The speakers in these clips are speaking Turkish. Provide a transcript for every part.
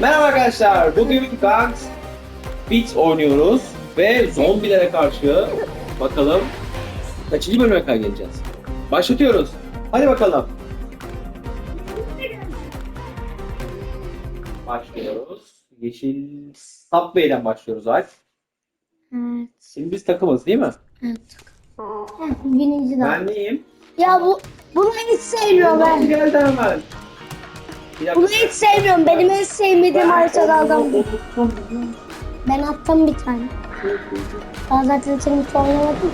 Merhaba arkadaşlar. Bugün Guns Beat oynuyoruz ve zombilere karşı bakalım kaçıncı bölüme kadar geleceğiz. Başlatıyoruz. Hadi bakalım. Başlıyoruz. Yeşil Subway'den başlıyoruz Alp. Evet. Şimdi biz takımız değil mi? Evet. Birinci. Ben neyim? Ya bu bunu hiç sevmiyorum Nasıl ben. geldi hemen? Bir dakika. Bunu hiç sevmiyorum. Benim en sevmediğim haritalardan unuttum. Ben attım bir tane. Ben zaten seni hiç oynamadım ki.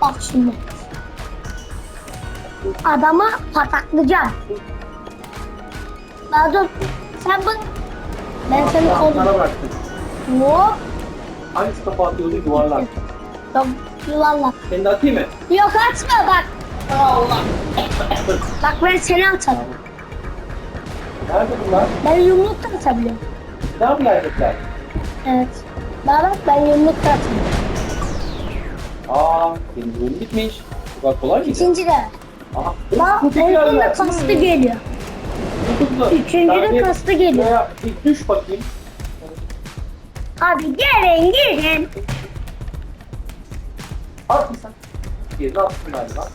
Bak şimdi. Adama pataklayacağım. Daha dur. Sen bunu... Ben seni Sana koydum. bıraktım. Hop. Hangisi kafa atıyordu yuvarlak? Yok yuvarlak. Seni de atayım mı? Yok atma bak. Allah. Bak ben seni atarım. Nerede bunlar? Ben yumruk da atabiliyorum. Ne erkekler? Evet. Bak bak ben yumruk da atıyorum. Aa, benim bölüm bitmiş. Bu kadar kolay mıydı? İkinci de. Aha, Bak kutu en geldi. sonunda kastı geliyor. Kutu. Üçüncü Ben de bir- kastı geliyor. Şuraya bir düş bakayım. Hadi gelin gelin. At mı sen? Birini attım galiba.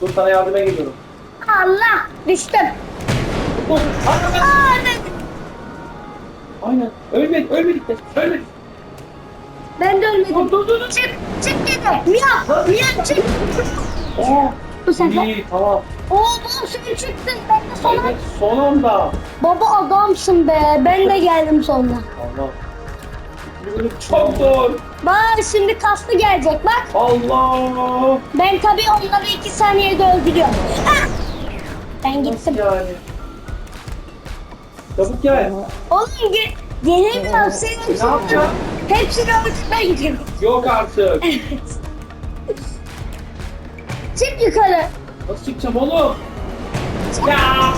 Dur sana yardıma geliyorum. Allah düştüm. Dur. Aynen. Ölmedik, ölmedik de. Ölmedik. ben de ölmedim. Dur, dur, dur. Çık çık dedi. Miyav miyav çık. Aa, Bu sefer. iyi, tamam. Oo baba sen çıktın. Ben de sonra. Evet, son anda. Baba adamsın be. Ben de geldim sonra. Allah. Bölüm çok zor. Bak şimdi kastı gelecek bak. Allah. Ben tabii onları iki saniyede öldürüyorum. Ah! Ben gittim. Nasıl yani? Çabuk gel. Oğlum ge gelemiyorum senin Ne yapacağım? Hepsini öldürmeye gidiyorum. Yok artık. Çık yukarı. Nasıl çıkacağım oğlum? Ya.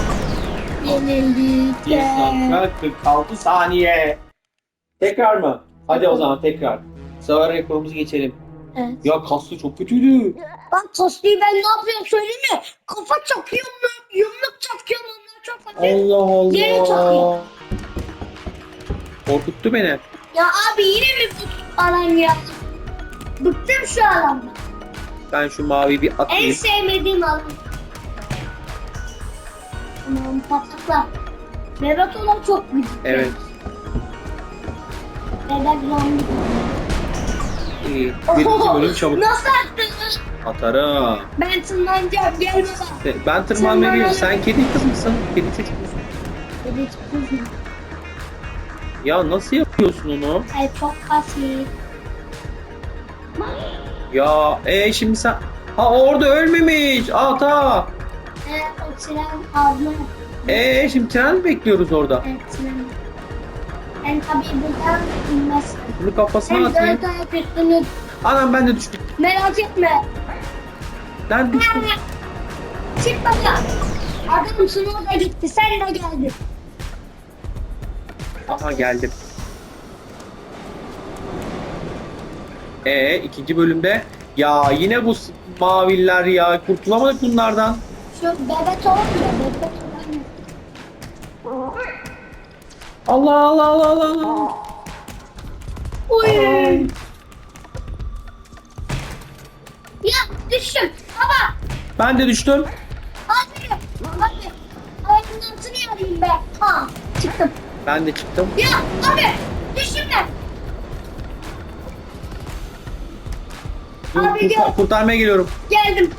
Yenildik. Bir dakika 46 saniye. Tekrar mı? Hadi o zaman tekrar. Sever rekorumuzu geçelim. Evet. Ya kaslı çok kötüydü. Bak Tosti'yi ben ne yapıyorum söyleyeyim mi? Kafa çakıyorum, yumruk çakıyorum çok hafif. Allah Yere Allah. çakıyor. Korkuttu beni. Ya abi yine mi bu alan ya? Bıktım şu alandan. Ben şu mavi bir En atayım. sevmediğim alan. Aman pataklar. Berat olan çok güzel. Evet. Neden zombi? İyi. Birinci bölüm çabuk. Nasıl attınız? Atarım. Ben tırmanacağım gel baba. Ben tırmanmaya gidiyorum. Sen kedi kız mısın? Kedi çocuk musun? Dedi kız mı? Ya nasıl yapıyorsun onu? Ay çok basit. Ya e şimdi sen... Ha orada ölmemiş. Ata. Evet o tren ağzına. E şimdi tren bekliyoruz orada? Evet tren. Ben tabii buradan inmez. Bunu kafasına atayım. ayak üstünü Anam ben de düştüm. merak etme. Ben düştüm. Çık baba. Adamsın o da gitti. Sen de geldin. Aha geldim. E ikinci bölümde ya yine bu maviler ya kurtulamadık bunlardan. Şu bebek olmuyor. Bebek olmuyor. Allah Allah Allah Allah. Allah. Uy. Ya düştüm. Baba. Ben de düştüm. Abi. Abi. Ayağımın altını yarayım be. Ha. Çıktım. Ben de çıktım. Ya abi. Düştüm ben. Dur, Abi kurtar- gel. kurtarmaya geliyorum. Geldim.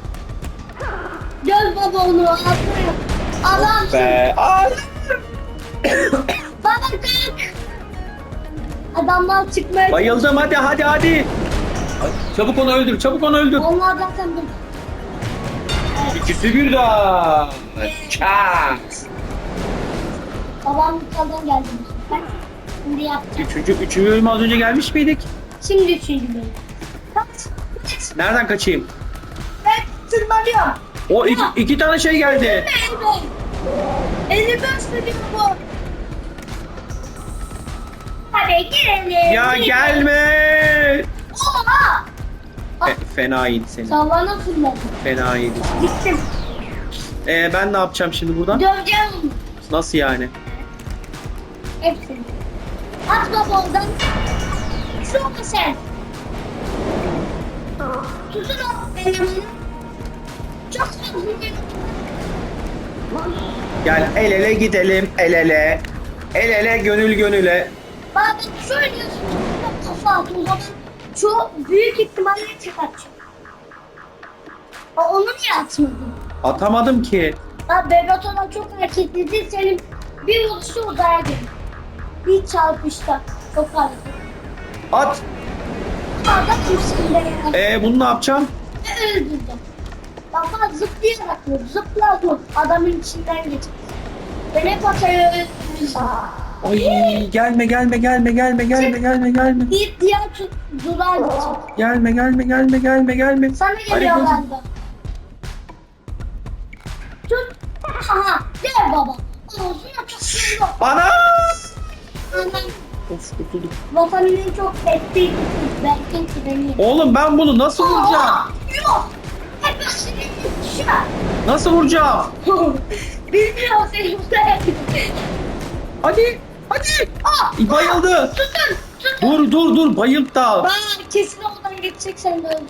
Göz baba onu altına. Allah'ım. Be. Ay. Baba kalk. Adamlar çıkmaya Bayıldım hadi hadi hadi. Çabuk onu öldür, çabuk onu öldür. Onlar zaten bu. İkisi birden. Çat. Babam yukarıdan geldi. Ben şimdi yapacağım. Üçüncü, üçüncü bölüm az önce gelmiş miydik? Şimdi üçüncü bölüm. Kaç. Nereden kaçayım? Ben tırmanıyorum. O iki, iki tane şey geldi. Elime ısırıyor bu. Hadi girelim. Ya gelme. Oha. Fe, fena yedi seni. Savana fırladım. Fena yedi. Gittim. Ee, ben ne yapacağım şimdi burada? Döveceğim. Nasıl yani? Hepsini. At baba oradan. Şurada sen. Tutun o elemanı. Çok hızlı. Gel el ele gidelim el ele. El ele gönül gönüle. Bak şöyle diyorsun. Kafa at o zaman. Şu büyük ihtimalle çıkartacak. Aa, Onu niye atmadın? Atamadım ki. Bak Bebeton'a çok hareketliydi. Senin bir vuruşu odaya geldi. Bir çarpışta. Çok hareketli. At. Adam kimsin de yani. Ee bunu ne yapacağım? Ve öldürdüm. Baba zıplayarak vur. Zıpla vur. Adamın içinden geçer. Ben hep atayı öldürdüm. Ay gelme gelme gelme gelme gelme gelme gelme. Bir diğer durağa. Gelme gelme gelme gelme gelme. Sana geliyor Hadi kızım. bende. Tut. Aha. Gel baba. Ağzına tutsun. Bana. Anam. Of kurtulduk. Vatanın en çok ettiği belki ki benim. Oğlum ben bunu nasıl vuracağım? Yok. Hep başını şu. Nasıl vuracağım? Bilmiyorum seni Hadi. Hadi. Aa, Bayıldı. Tutun. Tutun. Dur dur dur bayılt da. Bak kesin oradan geçecek sen de öldün.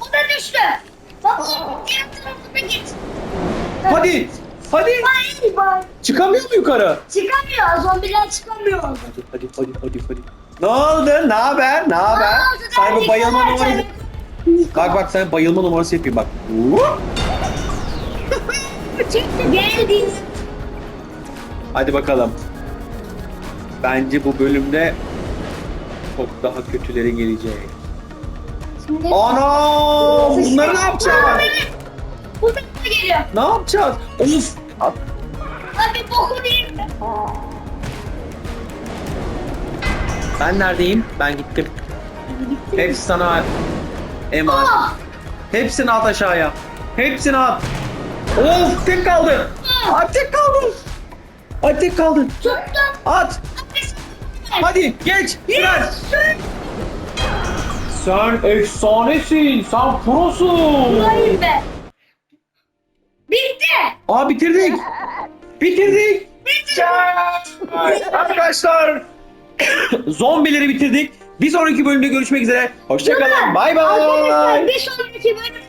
O da düştü. Bak o diğer tarafına git. Hadi. Hadi. Hayır bak. Çıkamıyor mu yukarı? Çıkamıyor. Zombiler çıkamıyor. Hadi hadi hadi hadi hadi. Ne oldu? Ne haber? Ne haber? Aa, o da Sana bir derdik bayılma var, numarası. sen- Bak bak sen bayılma numarası yapayım bak. Çıktı geldi. Hadi bakalım. Bence bu bölümde çok daha kötüleri gelecek. Şimdi Ana! Bunları ne yapacağız? Bu da geliyor. Ne yapacağız? Of! Hadi bokunu yiyeyim. Ben neredeyim? Ben gittim. Hepsi sana emanet. Hepsini at aşağıya. Hepsini at. Of tek kaldı. At tek kaldı. At tek kaldı. Tuttum. At. Hadi geç. Fren. Sen efsanesin. Sen prosun. Buradayım ben. Bitti. Aa bitirdik. Bitirdik. Bitti. Arkadaşlar zombileri bitirdik. Bir sonraki bölümde görüşmek üzere. Hoşçakalın. Bay bay. Arkadaşlar bir sonraki bölüm